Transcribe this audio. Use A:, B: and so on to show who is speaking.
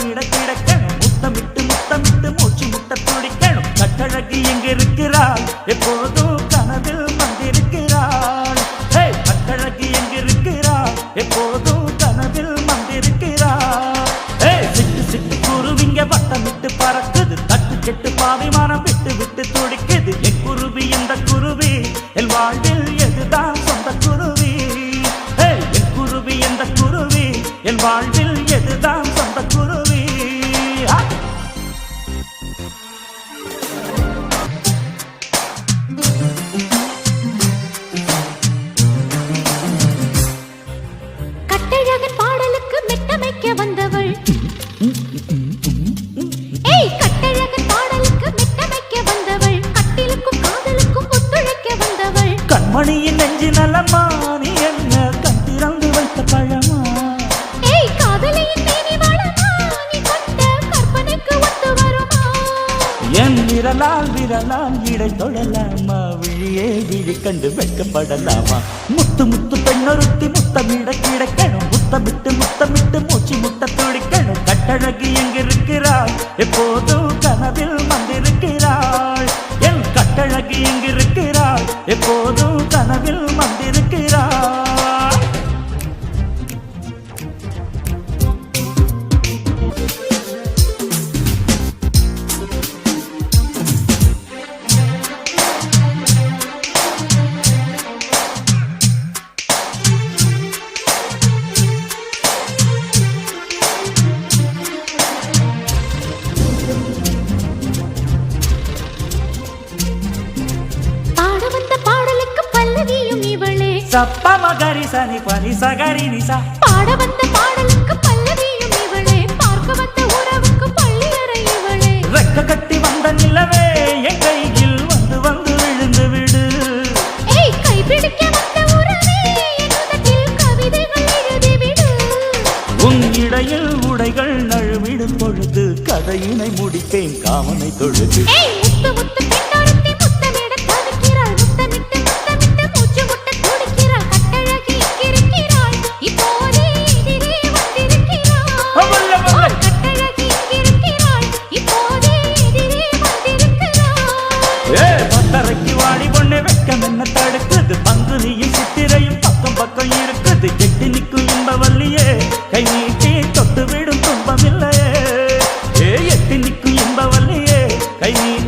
A: முத்தமிட கிடக்கணும் முத்தமிட்டு முத்தமிட்டு மூச்சு முட்ட துடிக்கணும் கட்டழகி எங்கிருக்கிறாள்? எப்போதும் கனவில் வந்திருக்கிறாள். ஹே கட்டழகி எங்கிருக்கிறாள்? எப்போதும் கனவில் வந்திருக்கிறாள். ஹே சிட்டு சிட்டு குருவிங்க வட்டமிட்டு பறக்குது. தட்டு கெட்டு பாவி மனம் விட்டு விட்டு துடிக்குது. என் குருவி இந்த குருவி என் வாழ்வில் எதுதான் சொந்த குருவி? என் குருவி எந்த குருவி என் வாழ்வில் கண்மணியின் நெஞ்சு நலமா நீ என்ன கண் திறந்து வைத்த பழமா? என் விரலால் விரலால் இடை தொடலாமா விழியே விழி கண்டு வெட்கப்படலாமா? முத்து முத்து பெண்ணொருத்தி முத்தமிட கிடக்கணும். முத்தமிட்டு முத்தமிட்டு மூச்சு முட்ட துடிக்கணும். கட்டழகி எங்கிருக்கிறாள் எப்போதும் கனவில் சப்ப மகரி சனி பனி சகரி நிசா.
B: பாட வந்த பாடலுக்கு பல்லவியும் இவளே. பார்க்க வந்த உறவுக்கு பள்ளியறை இவளே.
A: ரெக்க கட்டி வந்த நிலவே என் கையில் வந்து வந்து விழுந்து விடு.
B: ஏய் கைப்பிடிக்க வந்த உறவே என் உதட்டில் கவிதைகள் எழுதிவிடு
A: உன் இடையில் உடைகள் நழுவிடும் பொழுது கதையினை முடிப்பேன் காமனை தொழுது.
B: ஏய் முத்து முத்து
A: பத்தரைக்கு வாடி பொண்ணு வெக்கம் என்ன தடுக்குது? பங்குதியும் சித்திரையும் பக்கம் பக்கம் இருக்குது. எட்டி நிற்கும் இன்பவல்லியே. கை நீட்டி தொட்டு விடும் துன்பம் இல்லையே. ஏ எட்டி நிற்கும் இன்பவல்லியே. கை நீ